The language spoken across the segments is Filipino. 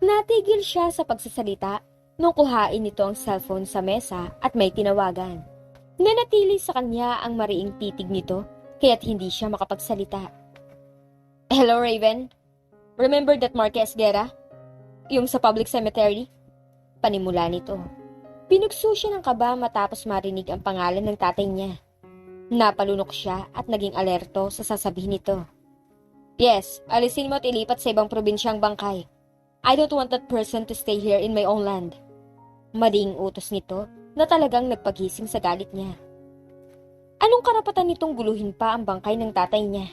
Natigil siya sa pagsasalita nung kuhain nito ang cellphone sa mesa at may tinawagan. Nanatili sa kanya ang mariing titig nito kaya't hindi siya makapagsalita. Hello, Raven? Remember that Marquez Guerra? Yung sa public cemetery? Panimula nito. Pinugso siya ng kaba matapos marinig ang pangalan ng tatay niya. Napalunok siya at naging alerto sa sasabihin nito. Yes, alisin mo at ilipat sa ibang probinsyang bangkay. I don't want that person to stay here in my own land. Mading utos nito na talagang nagpagising sa galit niya. Anong karapatan nitong guluhin pa ang bangkay ng tatay niya?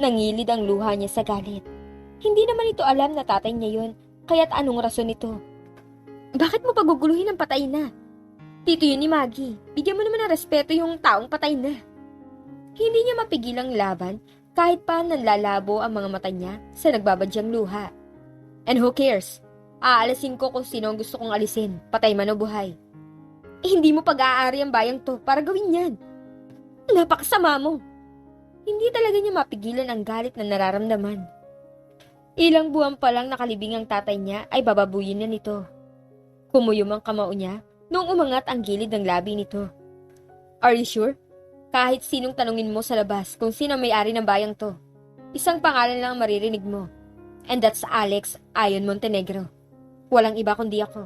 Nangilid ang luha niya sa galit. Hindi naman ito alam na tatay niya yun, kaya't anong rason nito? Bakit mo paguguluhin ang patay na? Tito yun ni Maggie. Bigyan mo naman ng respeto yung taong patay na. Hindi niya mapigil ang laban kahit pa nanlalabo ang mga mata niya sa nagbabadyang luha. And who cares? Aalisin ko kung sino ang gusto kong alisin, patay man o buhay. Eh, hindi mo pag-aari ang bayang to para gawin yan. Napakasama mo. Hindi talaga niya mapigilan ang galit na nararamdaman. Ilang buwan pa lang nakalibing ang tatay niya ay bababuyin na nito. Kumuyom ang kamao niya nung umangat ang gilid ng labi nito. Are you sure? Kahit sinong tanungin mo sa labas kung sino may-ari ng bayang to, isang pangalan lang ang maririnig mo. And that's Alex Ayon Montenegro. Walang iba kundi ako.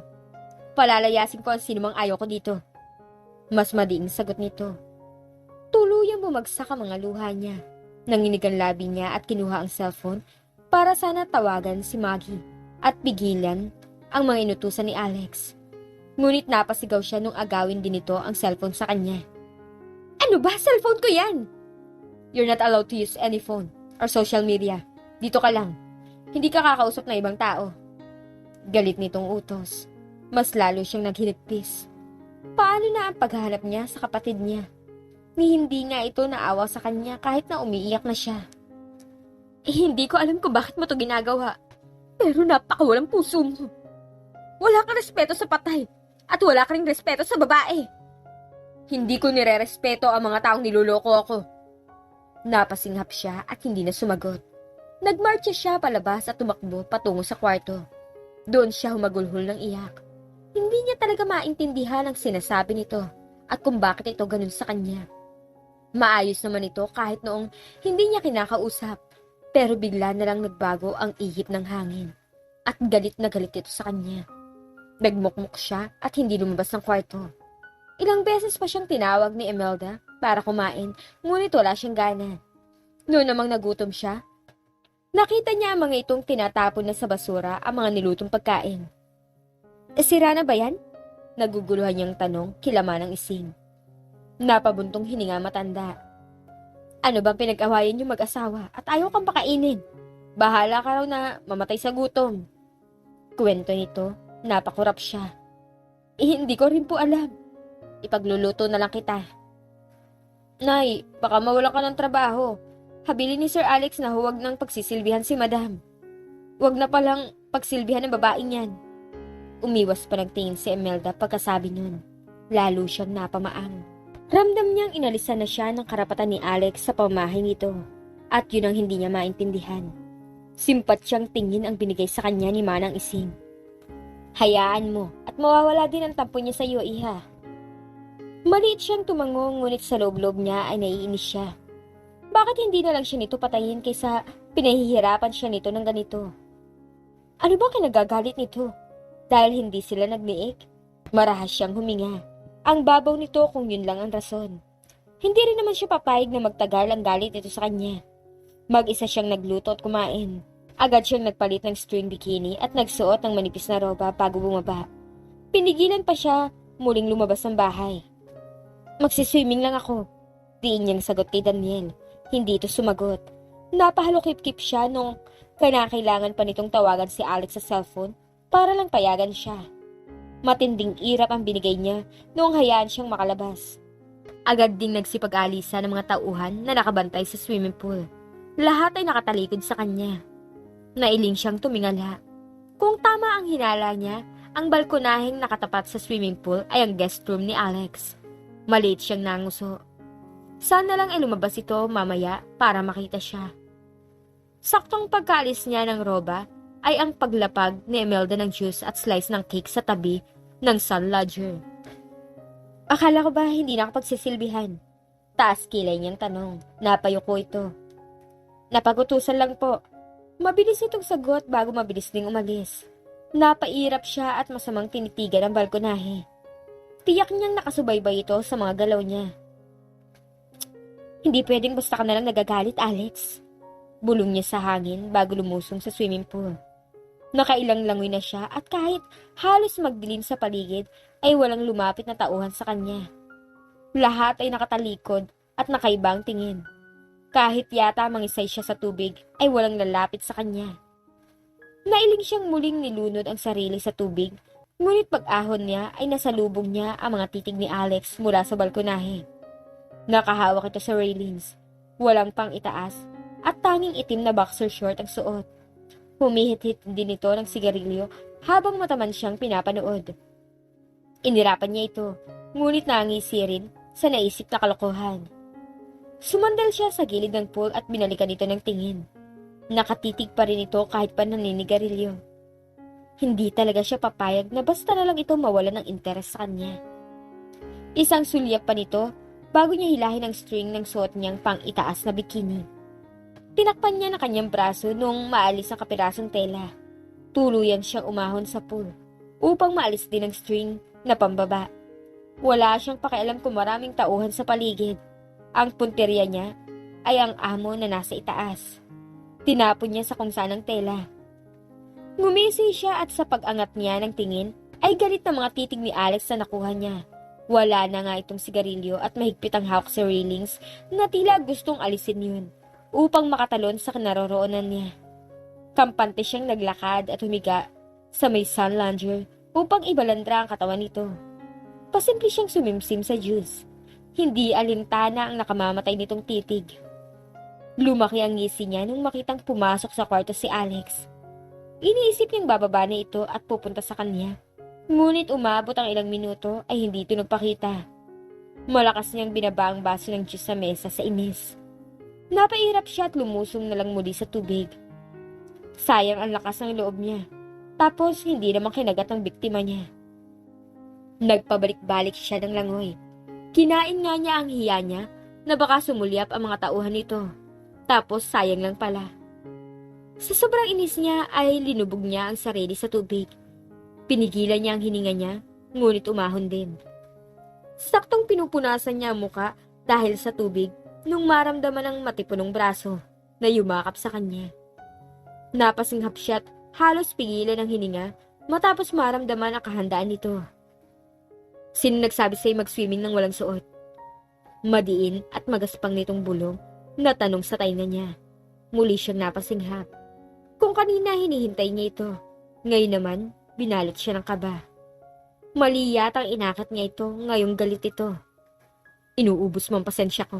Palalayasin ko ang sino mang ayaw ko dito. Mas madiing sagot nito. Tuluyang bumagsak ang mga luha niya. Nanginig ang labi niya at kinuha ang cellphone para sana tawagan si Maggie at pigilan ang mga inutusan ni Alex. Ngunit napasigaw siya nung agawin din ito ang cellphone sa kanya. Ano ba? Cellphone ko yan! You're not allowed to use any phone or social media. Dito ka lang. Hindi ka kakausap na ibang tao. Galit nitong utos. Mas lalo siyang naghinipis. Paano na ang paghahanap niya sa kapatid niya? Ni hindi nga ito naawa sa kanya kahit na umiiyak na siya. Eh, hindi ko alam kung bakit mo to ginagawa. Pero napakawalang puso mo. Wala kang respeto sa patay. At wala ka ring respeto sa babae. Hindi ko nire-respeto ang mga taong niloloko ako. Napasinghap siya at hindi na sumagot. Nagmarcha siya palabas at tumakbo patungo sa kwarto. Doon siya humagulhol ng iyak. Hindi niya talaga maintindihan ang sinasabi nito at kung bakit ito ganun sa kanya. Maayos naman ito kahit noong hindi niya kinakausap. Pero bigla na lang nagbago ang ihip ng hangin. At galit na galit ito sa kanya. Nagmukmuk siya at hindi lumabas ng kwarto. Ilang beses pa siyang tinawag ni Imelda para kumain, ngunit wala siyang gana. Noon namang nagutom siya, nakita niya ang mga itong tinatapon na sa basura ang mga nilutong pagkain. E sira na ba yan? Naguguluhan niyang tanong, kilaman ng ising. Napabuntong hininga matanda. Ano bang pinag-awayan niyo mag-asawa at ayaw kang pakainin? Bahala ka raw na mamatay sa gutom. Kwento nito, napakurap siya. Eh, hindi ko rin po alam. Ipagluluto na lang kita. Nay, baka mawala ka ng trabaho. Habilin ni Sir Alex na huwag nang pagsisilbihan si Madam. Huwag na palang pagsilbihan ng babaeng yan. Umiwas pa nagtingin si Imelda pagkasabi nun. Lalo siyang napamaang. Ramdam niyang inalisan na siya ng karapatan ni Alex sa pamahay nito. At yun ang hindi niya maintindihan. Simpat siyang tingin ang binigay sa kanya ni Manang Ising. Hayaan mo at mawawala din ang tampo niya sa iyo, iha. Maliit siyang tumango ngunit sa loob-loob niya ay naiinis siya. Bakit hindi na lang siya nito patayin kaysa pinahihirapan siya nito ng ganito? Ano ba kinagagalit nito? Dahil hindi sila nagniik? Marahas siyang huminga. Ang babaw nito kung yun lang ang rason. Hindi rin naman siya papayag na magtagal ang galit nito sa kanya. Mag-isa siyang nagluto at kumain. Agad siyang nagpalit ng string bikini at nagsuot ng manipis na roba bago bumaba. Pinigilan pa siya muling lumabas ng bahay. Magsiswimming lang ako. Diin niyang sagot kay Daniel. Hindi ito sumagot. Napahalukip-kip siya nung kinakailangan pa nitong tawagan si Alex sa cellphone para lang payagan siya. Matinding irap ang binigay niya noong hayaan siyang makalabas. Agad ding nagsipag-alisa ng mga tauhan na nakabantay sa swimming pool. Lahat ay nakatalikod sa kanya. Nailing siyang tumingala. Kung tama ang hinala niya, ang balkonaheng nakatapat sa swimming pool ay ang guest room ni Alex. Maliit siyang nanguso. Sana lang ay lumabas ito mamaya para makita siya. Saktong pagkaalis niya ng roba, ay ang paglapag ni Imelda ng juice at slice ng cake sa tabi ng sun lodger. Akala ko ba hindi nakapagsisilbihan? Taas kilay niyang tanong. Napayuko ito. Napagutusan lang po. Mabilis itong sagot bago mabilis ding umalis. Napairap siya at masamang tinitigan ang balkonahe. Tiyak niyang nakasubaybay ito sa mga galaw niya. Hindi pwedeng basta ka na lang nagagalit, Alex. Bulong niya sa hangin bago lumusong sa swimming pool. Nakailang langoy na siya at kahit halos magdilim sa paligid ay walang lumapit na tauhan sa kanya. Lahat ay nakatalikod at nakaibang tingin. Kahit yata mangisay siya sa tubig ay walang lalapit sa kanya. Nailing siyang muling nilunod ang sarili sa tubig, ngunit pag-ahon niya ay nasalubong niya ang mga titig ni Alex mula sa balkonahe. Nakahawak ito sa railings, walang pang itaas, at tanging itim na boxer short ang suot. Humihit-hit din ito ng sigarilyo habang mataman siyang pinapanood. Inirapan niya ito, ngunit nangisi rin sa naisip na kalokohan. Sumandal siya sa gilid ng pool at binalikan ito ng tingin. Nakatitig pa rin ito kahit pa naninigarilyo. Hindi talaga siya papayag na basta na lang ito mawala ng interes sa kanya. Isang sulyap pa nito bago niya hilahin ang string ng suot niyang pang itaas na bikini. Tinakpan niya na kanyang braso nung maalis ang kapirasong tela. Tuluyan siyang umahon sa pool upang maalis din ang string na pambaba. Wala siyang pakialam kung maraming tauhan sa paligid. Ang punteriya niya ay ang amo na nasa itaas. Tinapon niya sa kung saan ang tela. Ngumisi siya at sa pag-angat niya ng tingin ay galit na mga titig ni Alex na nakuha niya. Wala na nga itong sigarilyo at mahigpit ang hawak sa railings na tila gustong alisin yun upang makatalon sa kinaroroonan niya. Kampante siyang naglakad at humiga sa may sun lounger upang ibalandra ang katawan nito. Pasimple siyang sumimsim sa juice. Hindi alintana ang nakamamatay nitong titig. Lumaki ang ngisi niya nung makitang pumasok sa kwarto si Alex. Iniisip niyang bababa na ito at pupunta sa kanya. Ngunit umabot ang ilang minuto ay hindi ito nagpakita. Malakas niyang binaba ang baso ng juice sa mesa sa inis. Napairap siya at lumusong na lang muli sa tubig. Sayang ang lakas ng loob niya. Tapos hindi naman kinagat ang biktima niya. Nagpabalik-balik siya ng langoy. Kinain nga niya ang hiya niya na baka sumulyap ang mga tauhan nito. Tapos sayang lang pala. Sa sobrang inis niya ay linubog niya ang sarili sa tubig. Pinigilan niya ang hininga niya, ngunit umahon din. Saktong pinupunasan niya ang muka dahil sa tubig nung maramdaman ang matipunong braso na yumakap sa kanya. Napasinghap siya at halos pigilan ang hininga matapos maramdaman ang kahandaan nito. Sino nagsabi sa'yo mag-swimming ng walang suot? Madiin at magaspang nitong bulong na tanong sa tainga niya. Muli siyang napasinghap. Kung kanina hinihintay niya ito, ngayon naman binalot siya ng kaba. Mali yata ang inakit niya ito, ngayong galit ito. Inuubos mo ang pasensya ko.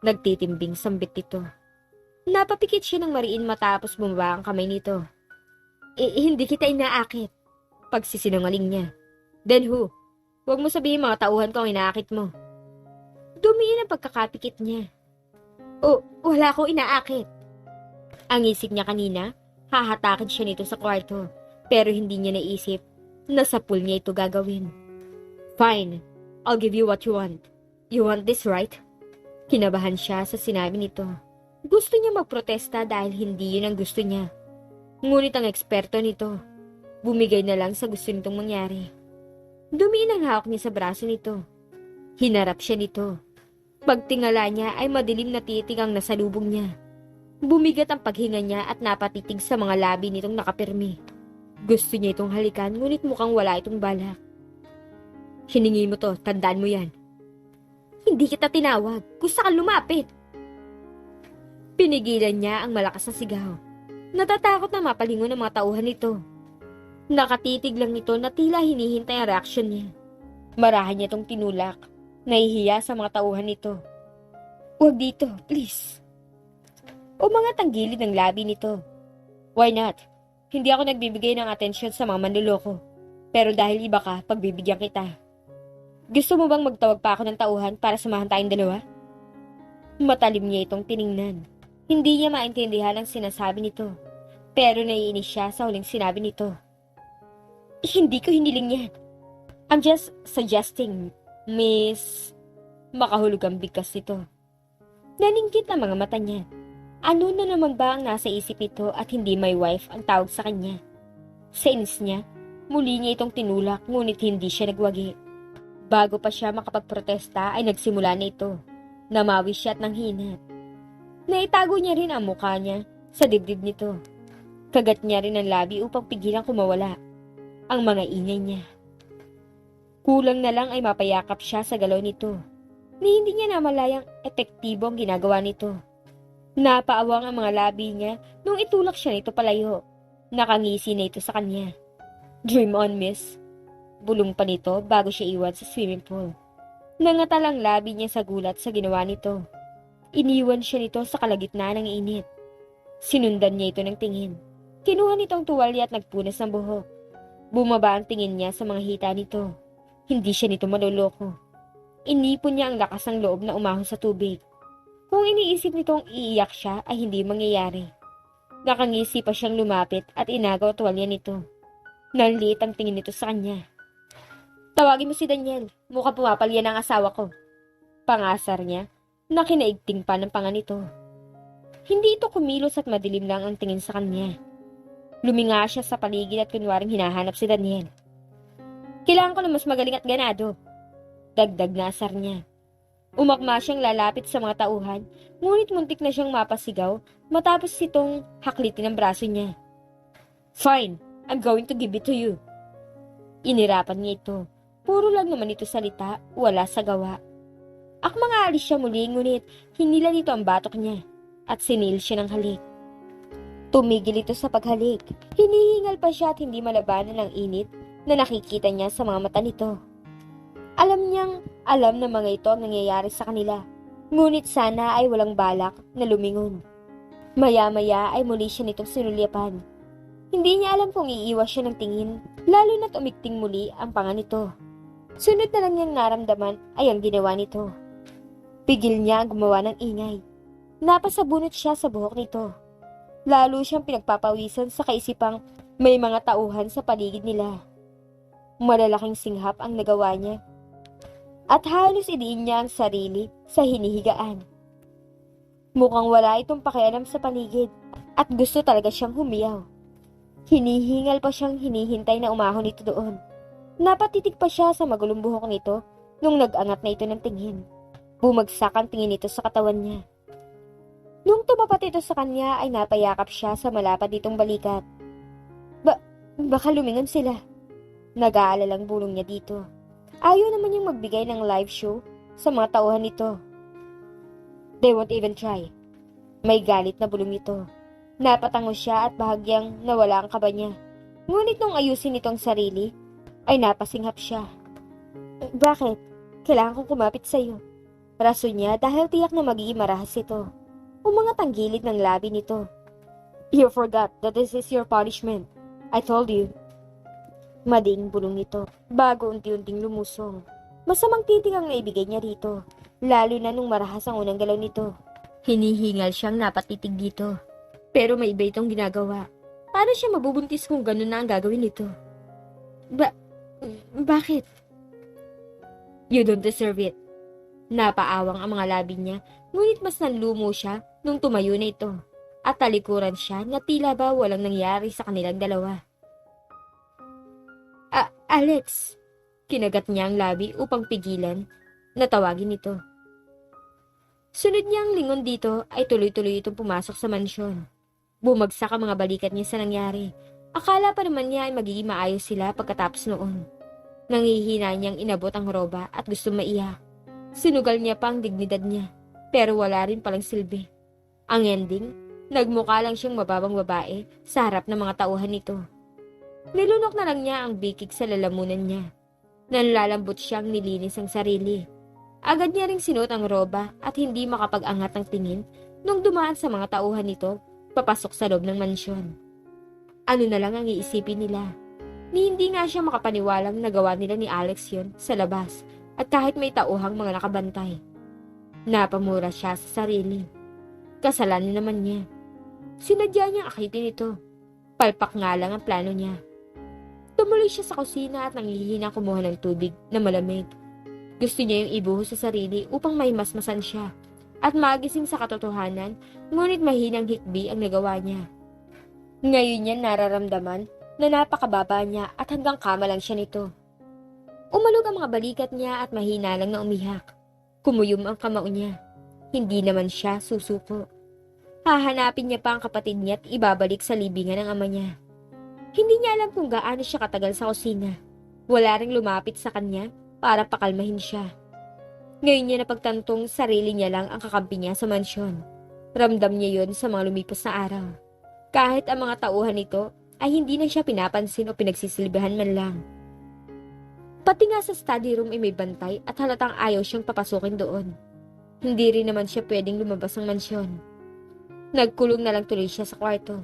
Nagtitimbing sambit ito. Napapikit siya ng mariin matapos bumaba ang kamay nito. Eh, hindi kita inaakit. Pagsisinungaling niya. Then who? Huwag mo sabihin mga tauhan ko inaakit mo. Dumiin ang pagkakapikit niya. Oh, wala ko inaakit. Ang isip niya kanina, hahatakin siya nito sa kwarto. Pero hindi niya naisip na sa pool niya ito gagawin. Fine, I'll give you what you want. You want this, right? Kinabahan siya sa sinabi nito. Gusto niya magprotesta dahil hindi yun ang gusto niya. Ngunit ang eksperto nito, bumigay na lang sa gusto nitong mangyari. Dumiin ang hawak niya sa braso nito. Hinarap siya nito. Pagtingala niya ay madilim na titig ang nasalubong niya. Bumigat ang paghinga niya at napatitig sa mga labi nitong nakapirmi. Gusto niya itong halikan ngunit mukhang wala itong balak. Hiningi mo to, tandaan mo yan. Hindi kita tinawag. Gusto kang lumapit. Pinigilan niya ang malakas na sigaw. Natatakot na mapalingon ng mga tauhan nito. Nakatitig lang ito na tila hinihintay ang reaksyon niya. Marahan niya itong tinulak. Nahihiya sa mga tauhan nito. Huwag dito, please. O mga tanggilid ng labi nito. Why not? Hindi ako nagbibigay ng atensyon sa mga manluloko. Pero dahil iba ka, pagbibigyan kita. Gusto mo bang magtawag pa ako ng tauhan para samahan tayong dalawa? Matalim niya itong tiningnan. Hindi niya maintindihan ang sinasabi nito. Pero naiinis siya sa huling sinabi nito. Hindi ko hiniling yan. I'm just suggesting, Miss... Makahulog ang bigkas nito. Naningkit ang mga mata niya. Ano na naman ba ang nasa isip nito at hindi my wife ang tawag sa kanya? Sa inis niya, muli niya itong tinulak ngunit hindi siya nagwagi. Bago pa siya makapagprotesta ay nagsimula na ito. Namawi siya at nanghinat. Naitago niya rin ang mukha niya sa dibdib nito. Kagat niya rin ang labi upang pigilang kumawala ang mga ingay niya. Kulang na lang ay mapayakap siya sa galaw nito. Ni hindi niya namalayang epektibo ang ginagawa nito. Napaawang ang mga labi niya nung itulak siya nito palayo. Nakangisi na ito sa kanya. Dream on, miss. Bulong pa nito bago siya iwan sa swimming pool. Nangatal ang labi niya sa gulat sa ginawa nito. Iniwan siya nito sa kalagitnaan ng init. Sinundan niya ito ng tingin. Kinuha nitong tuwalya at nagpunas ng buhok. Bumaba ang tingin niya sa mga hita nito. Hindi siya nito maloloko. Inipon niya ang lakas ng loob na umahon sa tubig. Kung iniisip nitong iiyak siya ay hindi mangyayari. Nakangisi pa siyang lumapit at inagaw tuwalya nito. Nanliit ang tingin nito sa kanya. Tawagin mo si Daniel. Mukha pumapalya ng asawa ko. Pangasar niya na kinaigting pa ng panga nito. Hindi ito kumilos at madilim lang ang tingin sa kanya. Luminga siya sa paligid at kunwaring hinahanap si Daniel. Kailangan ko na mas magaling at ganado. Dagdag na asar niya. Umakma siyang lalapit sa mga tauhan, ngunit muntik na siyang mapasigaw matapos itong haklitin ang braso niya. Fine, I'm going to give it to you. Inirapan niya ito. Puro lang naman ito salita, wala sa gawa. Akmang aalis siya muli ngunit hinila nito ang batok niya at sinil siya ng halik. Tumigil ito sa paghalik. Hinihingal pa siya at hindi malabanan ng init na nakikita niya sa mga mata nito. Alam niyang alam na mga ito ang nangyayari sa kanila. Ngunit sana ay walang balak na lumingon. Maya-maya ay muli siya nitong sinulyapan. Hindi niya alam kung iiwas siya ng tingin, lalo na't umikting muli ang panga nito. Sunod na lang niyang naramdaman ay ang ginawa nito. Pigil niya ang gumawa ng ingay. Napasabunot siya sa buhok nito. Lalo siyang pinagpapawisan sa kaisipang may mga tauhan sa paligid nila. Malalaking singhap ang nagawa niya. At halos idiin niya ang sarili sa hinihigaan. Mukhang wala itong pakialam sa paligid at gusto talaga siyang humiyaw. Hinihingal pa siyang hinihintay na umahon ito doon. Napatitig pa siya sa magulong buhok nito nung nag-angat na ito ng tingin. Bumagsak ang tingin nito sa katawan niya. Nung tumapat ito sa kanya ay napayakap siya sa malapad nitong balikat. Ba, baka lumingon sila. Nag-aalalang bulong niya dito. Ayaw naman niyang magbigay ng live show sa mga tauhan nito. They won't even try. May galit na bulong nito. Napatango siya at bahagyang nawala ang kaba niya. Ngunit nung ayusin nitong sarili, ay napasinghap siya. Bakit? Kailangan kong kumapit sa'yo. Rason niya dahil tiyak na magiging marahas ito. Umangat ang gilid ng labi nito. You forgot that this is your punishment. I told you. Mading bulong nito bago unti-unting lumusong. Masamang titig ang naibigay niya rito, lalo na nung marahas ang unang galaw nito. Hinihingal siyang napatitig dito. Pero may iba itong ginagawa. Paano siya mabubuntis kung ganun na ang gagawin nito? Ba... Bakit? You don't deserve it. Napaawang ang mga labi niya, ngunit mas nanlumo siya nung tumayo na ito. At talikuran siya na tila ba walang nangyari sa kanilang dalawa. Alex! Kinagat niya ang labi upang pigilan na tawagin ito. Sunod niya ang lingon dito ay tuloy-tuloy itong pumasok sa mansyon. Bumagsak ang mga balikat niya sa nangyari. Akala pa naman niya ay magiging maayos sila pagkatapos noon. Nangihina niyang inabot ang roba at gusto maiyak. Sinugal niya pa ang dignidad niya, pero wala rin palang silbi. Ang ending, nagmukha lang siyang mababang babae sa harap ng mga tauhan nito. Nilunok na lang niya ang bikig sa lalamunan niya. Nanlalambot siyang nilinis ang sarili. Agad niya ring sinuot ang roba at hindi makapag-angat ng tingin nung dumaan sa mga tauhan nito papasok sa loob ng mansyon. Ano na lang ang iisipin nila? Ni hindi nga siya makapaniwalang nagawa nila ni Alex yun sa labas at kahit may tauhang mga nakabantay. Napamura siya sa sarili. Kasalanan naman niya. Sinadya niyang akitin ito, Palpak nga lang ang plano niya. Tumuloy siya sa kusina at nanghihina kumuha ng tubig na malamig. Gusto niya yung ibuhos sa sarili upang may masmasan siya at magising sa katotohanan, ngunit mahinang hikbi ang nagawa niya. Ngayon niya nararamdaman na napakababa niya at hanggang kama lang siya nito. Umalog ang mga balikat niya at mahina lang na umiyak. Kumuyom ang kamao niya. Hindi naman siya susuko. Hahanapin niya pa ang kapatid niya at ibabalik sa libingan ng ama niya. Hindi niya alam kung gaano siya katagal sa kusina. Wala ring lumapit sa kanya para pakalmahin siya. Ngayon niya napagtantong sarili niya lang ang kakampi niya sa mansyon. Ramdam niya yon sa mga lumipas na araw. Kahit ang mga tauhan nito ay hindi na siya pinapansin o pinagsisilbihan man lang. Pati nga sa study room ay may bantay at halatang ayaw siyang papasukin doon. Hindi rin naman siya pwedeng lumabas ng mansyon. Nagkulong na lang tuloy siya sa kwarto.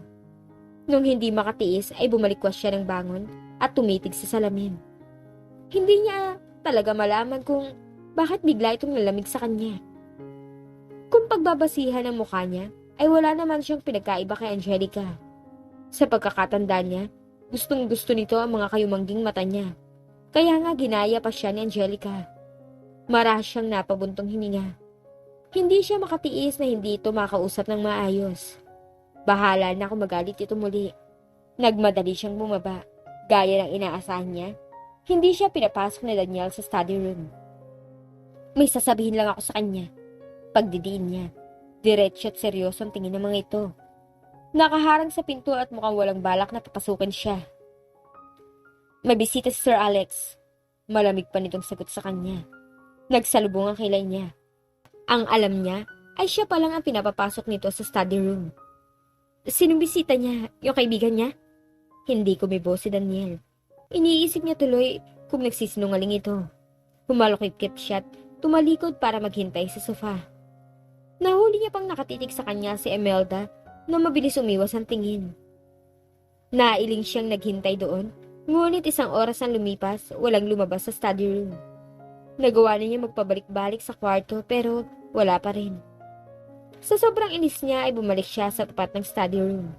Nung hindi makatiis ay bumalikwas siya ng bangon at tumitig sa salamin. Hindi niya talaga malaman kung bakit bigla itong nalamig sa kanya. Kung pagbabasihan ng mukha niya, ay wala naman siyang pinagkaiba kay Angelica. Sa pagkakatanda niya, gustong gusto nito ang mga kayumangging mata niya. Kaya nga ginaya pa siya ni Angelica. Marahas siyang napabuntong hininga. Hindi siya makatiis na hindi ito makausap ng maayos. Bahala na kung magalit ito muli. Nagmadali siyang bumaba. Gaya ng inaasahan niya, hindi siya pinapasok ni Daniel sa study room. May sasabihin lang ako sa kanya. Pagdidiin niya. Diretso at seryoso ang tingin ng mga ito. Nakaharang sa pinto at mukhang walang balak na papasukin siya. May bisita si Sir Alex. Malamig pa nitong sagot sa kanya. Nagsalubong ang kilay niya. Ang alam niya ay siya pa lang ang pinapapasok nito sa study room. Sinong bisita niya? Yung kaibigan niya? Hindi kumibo si Daniel. Iniisip niya tuloy kung nagsisinungaling ito. Humalokit-kit siya at tumalikod para maghintay sa sofa. Nahuli niya pang nakatitig sa kanya si Emelda na mabilis umiwas ang tingin. Nailing siyang naghintay doon, ngunit isang oras ang lumipas, walang lumabas sa study room. Nagawa na niya magpabalik-balik sa kwarto pero wala pa rin. Sa sobrang inis niya ay bumalik siya sa tapat ng study room.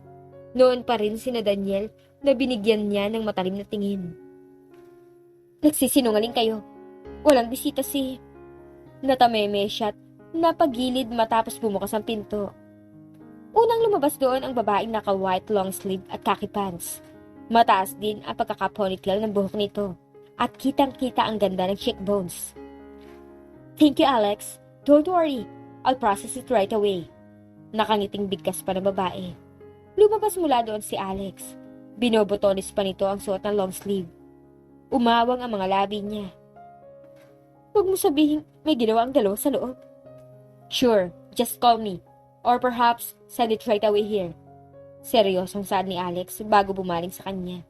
Noon pa rin sina Daniel na binigyan niya ng matalim na tingin. Nagsisinungaling kayo. Walang bisita si... Natameme siya at napagilid matapos bumukas ang pinto. Unang lumabas doon ang babaeng naka-white long sleeve at khaki pants. Mataas din ang pagkaka-ponytail ng buhok nito at kitang-kita ang ganda ng cheekbones. Thank you, Alex. Don't worry. I'll process it right away. Nakangiting bigkas pa ng babae. Lumabas mula doon si Alex. Binobotonis pa nito ang suot ng long sleeve. Umawang ang mga labi niya. Huwag mo sabihin may ginawa ang dalawa sa loob. Sure, just call me. Or perhaps, send it right away here. Seryosong saad ni Alex bago bumaling sa kanya.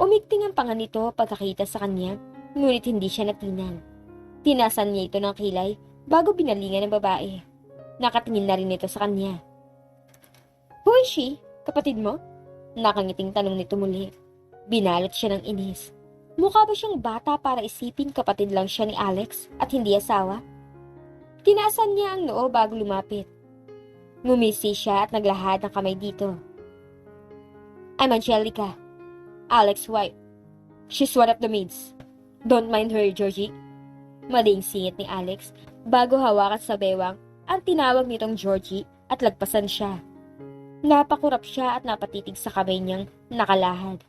Umikting ang panga nito pagkakita sa kanya, ngunit hindi siya natinang. Tinasan niya ito ng kilay bago binalingan ng babae. Nakatingin na rin ito sa kanya. Who is she? Kapatid mo? Nakangiting tanong nito muli. Binalot siya ng inis. Mukha ba siyang bata para isipin kapatid lang siya ni Alex at hindi asawa? Tinaasan niya ang noo bago lumapit. Ngumisi siya at naglahad ng kamay dito. I'm Angelica, Alex's wife. She's one of the maids. Don't mind her, Georgie. Maling singit ni Alex bago hawakan sa bewang ang tinawag nitong Georgie at lagpasan siya. Napakurap siya at napatitig sa kamay niyang nakalahad.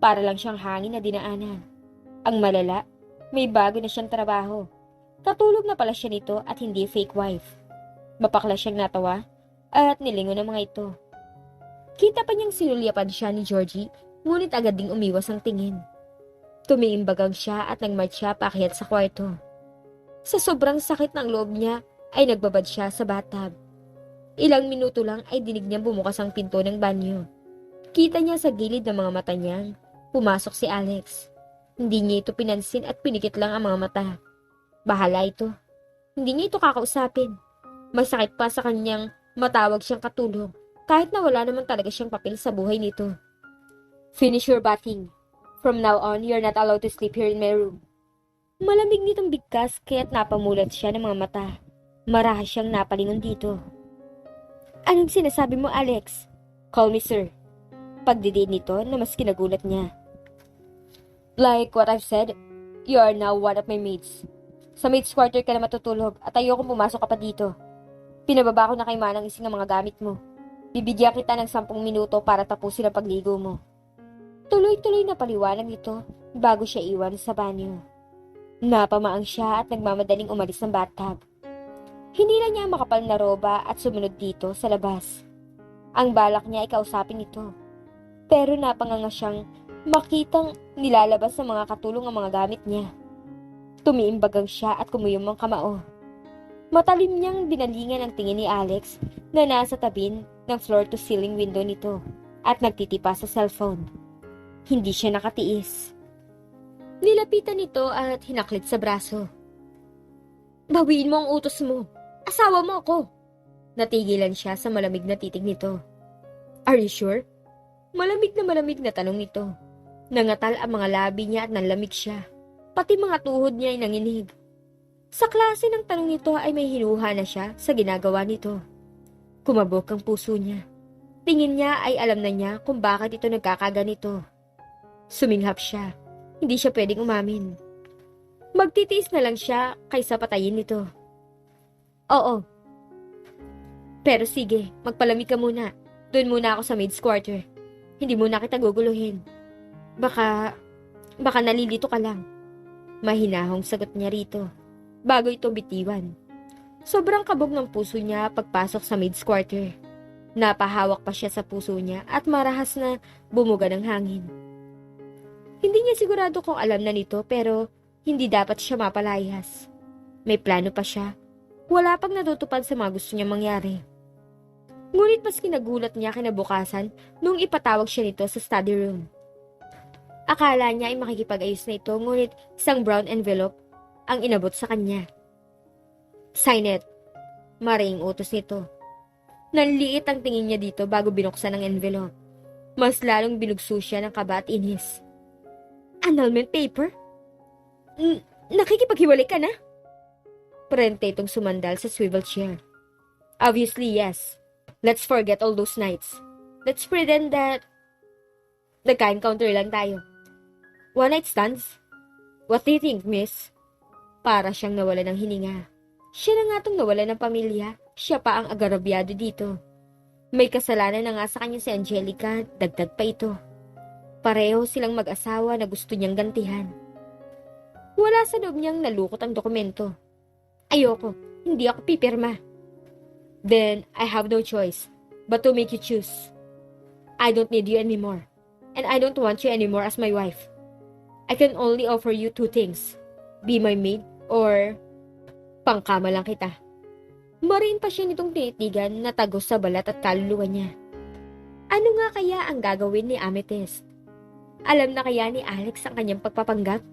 Para lang siyang hangin na dinaanan. Ang malala, may bago na siyang trabaho. Katulog na pala siya nito at hindi fake wife. Mapakla siyang natawa at nilingon ng mga ito. Kita pa niyang sinulyapan siya ni Georgie, ngunit agad ding umiwas ang tingin. Tumiimbagang siya at nagmarch siya paakyat sa kwarto. Sa sobrang sakit ng loob niya, ay nagbabad siya sa bathtub. Ilang minuto lang ay dinig niya bumukas ang pinto ng banyo. Kita niya sa gilid ng mga mata niyang pumasok si Alex. Hindi niya ito pinansin at pinikit lang ang mga mata. Bahala ito. Hindi niya ito kakausapin. Masakit pa sa kanyang matawag siyang katulong kahit na wala naman talaga siyang papel sa buhay nito. Finish your bathing. From now on, you're not allowed to sleep here in my room. Malamig nitong bigkas kaya't napamulat siya ng mga mata. Marahas siyang napalingon dito. Anong sinasabi mo, Alex? Call me sir. Pagdidiin nito na mas kinagulat niya. Like what I've said, you are now one of my mates. Sa mates quarter ka na matutulog at ayoko pumasok ka pa dito. Pinababa ko na kay Manang ising ang mga gamit mo. Bibigyan kita ng sampung minuto para tapusin ang pagligo mo. Tuloy-tuloy na paliwanag nito bago siya iwan sa banyo. Napamaang siya at nagmamadaling umalis ng bathtub. Hinila niya ang makapal na roba at sumunod dito sa labas. Ang balak niya ay kausapin ito. Pero napanganga siyang makitang nilalabas ng mga katulong ang mga gamit niya. Tumiimbagang siya at kumuyom ang kamao. Matalim niyang binalingan ang tingin ni Alex na nasa tabin ng floor-to-ceiling window nito at nagtitipa sa cellphone. Hindi siya nakatiis. Nilapitan nito at hinaklit sa braso. Bawiin mo ang utos mo. Asawa mo ako. Natigilan siya sa malamig na titig nito. Are you sure? Malamig na malamig na tanong nito. Nangatal ang mga labi niya at nanlamig siya. Pati mga tuhod niya ay nanginig. Sa klase ng tanong nito ay may hinuha na siya sa ginagawa nito. Kumabok ang puso niya. Tingin niya ay alam na niya kung bakit ito nagkakaganito. Suminghap siya. Hindi siya pwedeng umamin. Magtitiis na lang siya kaysa patayin nito. Oo. Pero sige, magpalamig ka muna. Doon muna ako sa maid's quarter. Hindi muna kita guguluhin. Baka, baka nalilito ka lang. Mahinahong sagot niya rito. Bago ito bitiwan. Sobrang kabog ng puso niya pagpasok sa maid's quarter. Napahawak pa siya sa puso niya at marahas na bumuga ng hangin. Hindi niya sigurado kung alam na nito pero hindi dapat siya mapalayas. May plano pa siya. Wala pang natutupad sa mga gusto niya mangyari. Ngunit mas kinagulat niya kinabukasan nung ipatawag siya nito sa study room. Akala niya ay makikipag-ayos na ito ngunit isang brown envelope ang inabot sa kanya. Sign it. Maring utos nito. Nanliit ang tingin niya dito bago binuksan ang envelope. Mas lalong binugso siya ng kaba at inis. Annulment paper? N- nakikipaghiwalay ka na? Prente itong sumandal sa swivel chair. Obviously, yes. Let's forget all those nights. Let's pretend that nagka-encounter lang tayo. One night stands? What do you think, miss? Para siyang nawala ng hininga. Siya na nga tong nawala ng pamilya. Siya pa ang agarabyado dito. May kasalanan na nga sa kanya si Angelica, dagdag pa ito. Pareho silang mag-asawa na gusto niyang gantihan. Wala sa loob niyang nalukot ang dokumento. Ayoko, hindi ako pipirma. Then, I have no choice but to make you choose. I don't need you anymore. And I don't want you anymore as my wife. I can only offer you two things. Be my maid or pangkama lang kita. Marin pa siya nitong tinitigan na tagos sa balat at kaluluwa niya. Ano nga kaya ang gagawin ni Amethyst? Alam na kaya ni Alex ang kanyang pagpapanggap?